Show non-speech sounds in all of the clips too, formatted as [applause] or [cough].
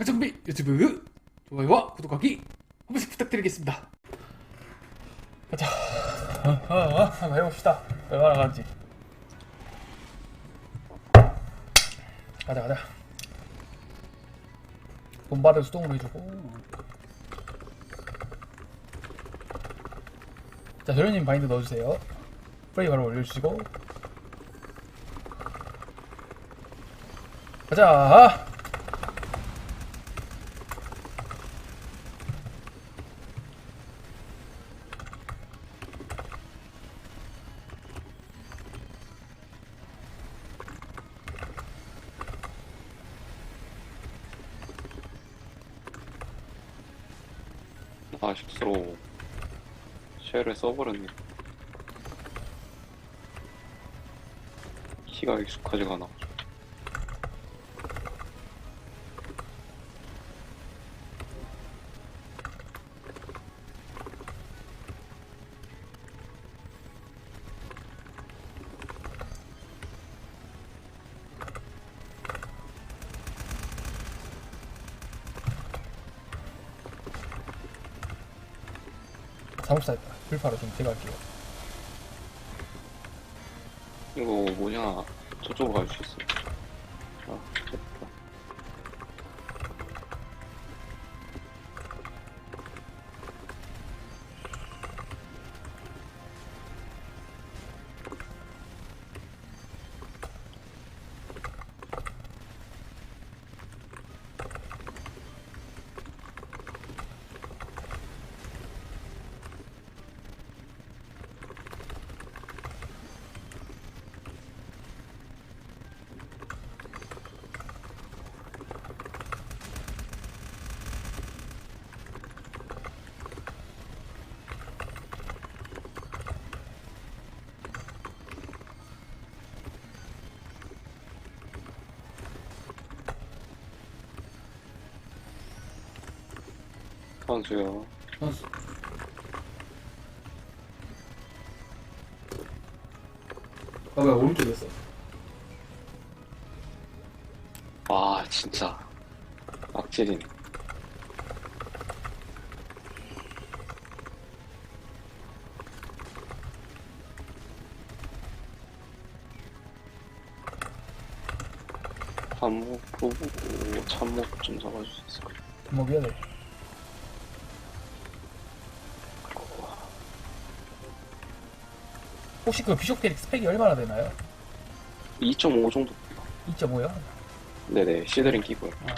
설정비 유튜브 좋아요와 구독하기 한 번씩 부탁드리겠습니다. 가자. 아, 아, 아, 한번 해봅시다. 얼마나 가는지. 가자, 가자. 본바를 수동으로 해주고. 자, 도련님 바인드 넣어주세요. 프레이 바로 올려주시고. 가자. 아 실수로 쉘을 써버렸네. 키가 익숙하지가 않아 사업사 있다. 불파로 좀 제거할게요. 이거 뭐냐 저쪽으로 갈 수 있어 선수요 선수. 아, 왜 오른쪽이었어? 와 진짜 악질이네 참목 부부 참목 좀 잡아줄 수 있을까? 먹여야 돼. 혹시 그 비숍 캐릭 스펙이 얼마나 되나요? 2.5 정도 2.5요? 네네 시드링 끼고요 아,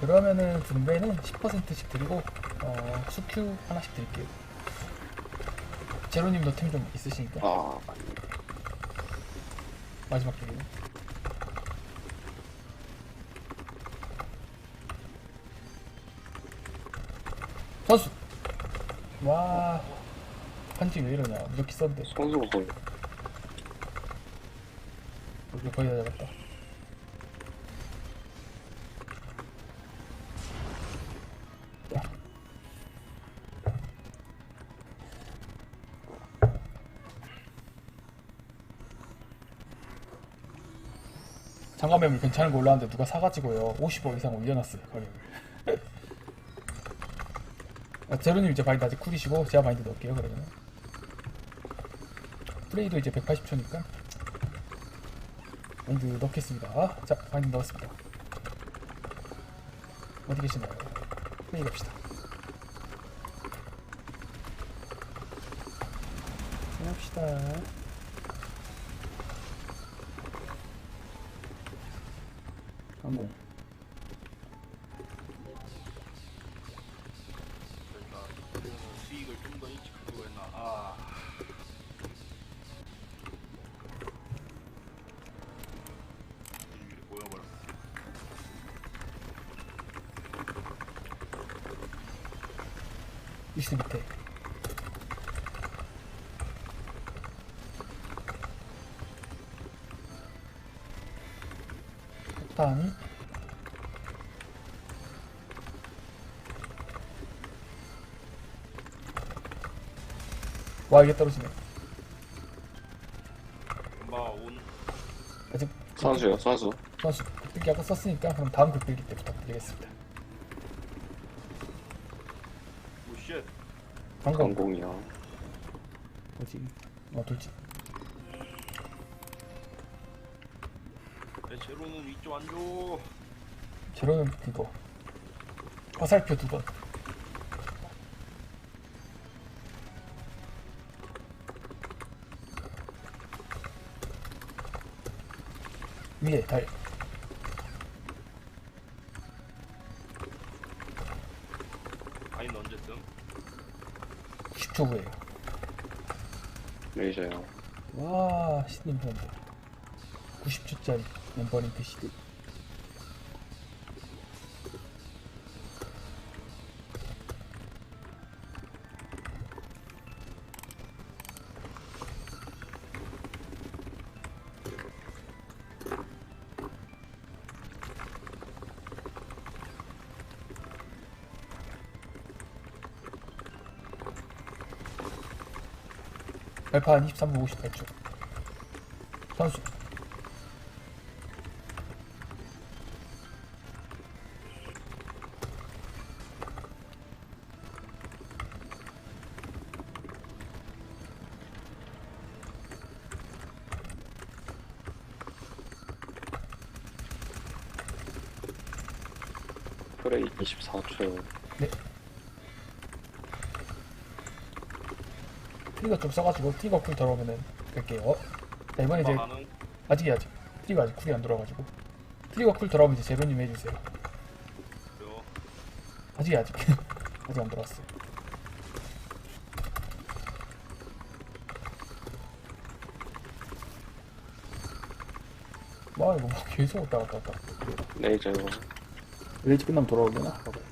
그러면은 분배는 10%씩 드리고 어, 수큐 하나씩 드릴게요. 제로님도 템 좀 있으시니까 아 마지막 쪽이요. 선수. 와 판지 왜 이러냐. 무조건 썼는데. 선수가 거의. 여기 거의 다 잡았다. 야. 장갑 매물 괜찮은 거 올라왔는데 누가 사가지고요. 50억 이상 올려놨어요 가격을 [laughs] 아, 제로님 이제 바인드 아직 쿨이시고 제가 바인드 넣을게요 그러면 플레이도 이제 180초니까. 바인드 넣겠습니다. 자 바인드 넣었습니다. 어디 계시나요? 플레이 갑시다. 합시다. 한번 이스 밑에 폭탄 와 이게 떨어지네. 엄마가 온. 아직 선수요 선수. 선수. 극딜기 아까 썼으니까 그럼 다음 극딜기 때 부탁드리겠습니다. 오쉣 방금 강공이야. 뭐지? 어 돌지. 내 제로는 위쪽 안 줘 제로는 그거 화살표 두 번. 위에 달. 90초 후에요. 레이저야. 와 신님 본다. 90초짜리 멤버링크 발판 23분 58초. 선수. 프레이 24초. 트리거 좀 써가지고 트리거 쿨 들어오면은 뺄게요. 자 이번에 이제 나는 아직이 아직 트리거 아직 쿨이 안 돌아가지고 트리거 쿨 들어오면 이제 제로님 해주세요. 그래요 아직이 아직 [laughs] 아직 안 들어왔어요. 와 이거 뭐 계속 왔다 갔다 왔다. 레이저. 레이지 끝나면 돌아오려나? 봐봐요.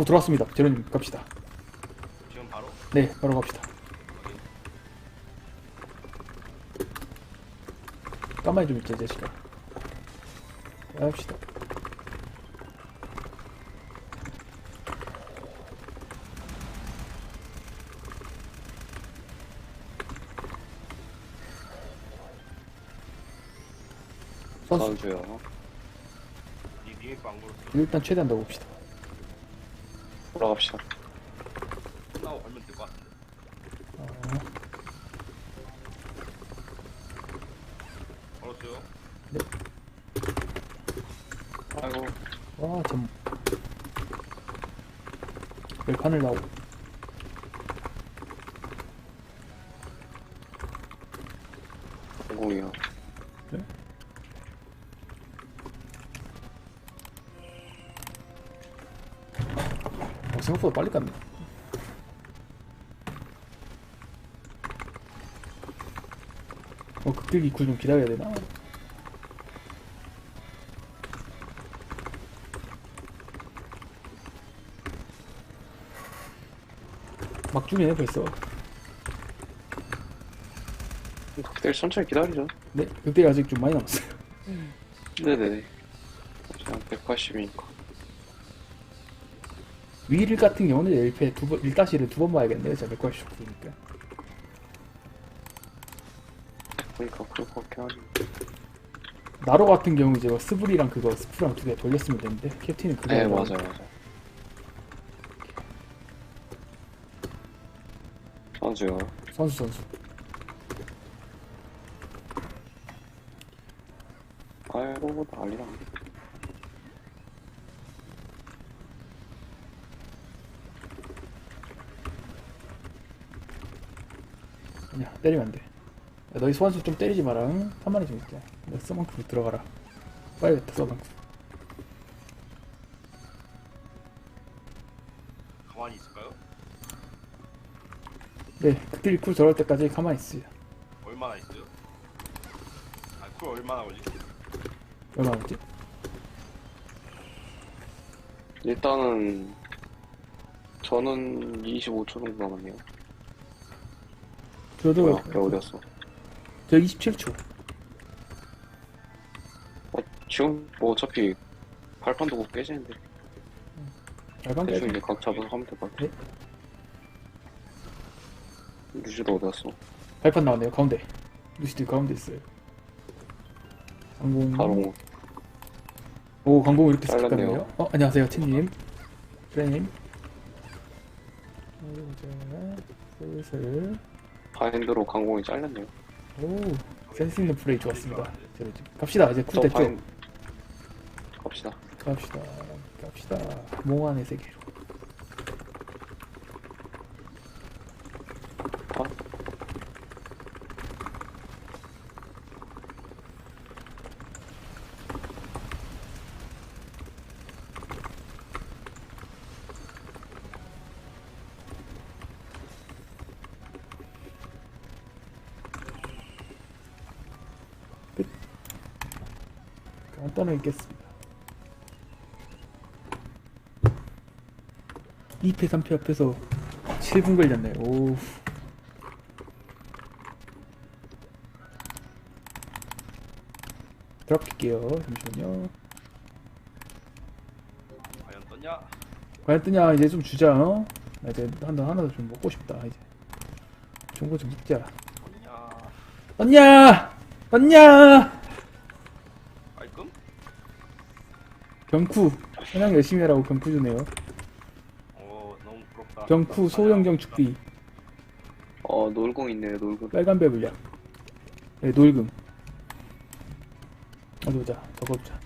어 들어왔습니다. 제로님 갑시다. 지금 바로 네 바로 갑시다. 가만히 좀 있자 제시가. 갑시다. 선수. 니 걸었어 일단 최대한 넣어봅시다. 돌아갑시다. 끝나고 걸면 될 것 같은데 어, 걸었어요 아이고. 와, 참. 열판을 나오. 강 생각보다 빨리 갔네. 어, 극딜기 쿨좀 기다려야 되나? 막 주네 벌써. 그때 천천히 기다리죠. 네, 극딜 아직 좀 많이 남았어요. 네네네. 그냥 180이니까. 위를 같은 경우는 1패 두 번, 1다시를 두번 봐야겠네요. 제가 맥과시 쇼크니까. 그러니까 그럴 것 같긴 하네. 나로 같은 경우 이제 뭐 스브리랑 그거 스프랑 두 개 돌렸으면 되는데 캡틴은 그거 네, 맞아요, 맞아요. 선수요. 선수 선수 아이고, 난리나. 아 야 때리면 안돼 야, 너희 소환수 좀 때리지 마라 응? 한마리 좀 있자 너 서만큼 들어가라 빨리겠다 서만큼 가만히 있을까요? 네 그들이 쿨 들어올 때까지 가만히 있으자 얼마나 있어요? 아쿨 얼마나 걸리지? 얼마 남지? 일단은, 저는 25초 정도 남았네요. 저도 뭐야, 걔 어디였어? 저 27초 어, 지금 뭐 어차피 발판도 못 깨지는데. 발방 대충 이제 각 잡아서 하면 될 것 같아. 네. 루시도 어디 갔어? 발판 나왔네요 가운데 루시드 가운데 있어요 강공 바로 오 강공 이렇게 잘랐네요. 습득하네요 어 안녕하세요 채님 프레임 어, 이제 슬슬 바인드로 강공이 잘렸네요. 오 센스 있는 플레이 좋았습니다. 자, 이제 갑시다. 이제 쿨저 됐죠? 바인 갑시다. 갑시다. 갑시다. 몽환의 세계로 아, 간단하게 있겠습니다. 2패 3패 앞에서 7분 걸렸네. 오 드랍할게요. 잠시만요. 과연 떴냐? 과연 뜨냐? 이제 좀 주자 어? 나 이제 하나 하나 좀 먹고 싶다 이제. 좋은 거좀 먹자. 떴냐? 떴냐? 떴냐 경쿠 사냥 열심히 하라고 경쿠 주네요 오 너무 부럽다. 경쿠 소형경 축비 어 놀공 있네요. 놀공. 빨간 배 물량 네 놀금 어디 보자 저거 보자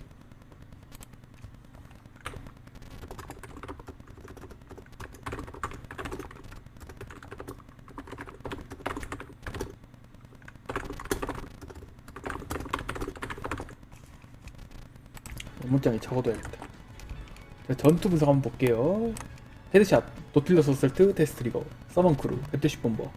메모장에 적어둬야겠다. 자, 전투 분석 한번 볼게요. 헤드샷 노틸러스 어설트 테스트 리거 서먼 크루 웹대시 본버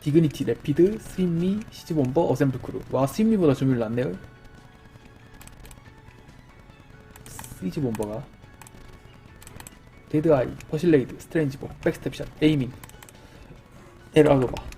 디그니티 래피드 스윗미 시즈 본버 어셈블 크루. 와 스윗미보다 점유율 낮네요. 시즈 본버가. 데드아이 퍼실레이드 스트레인지보 백스텝샷 에이밍. 에라우더바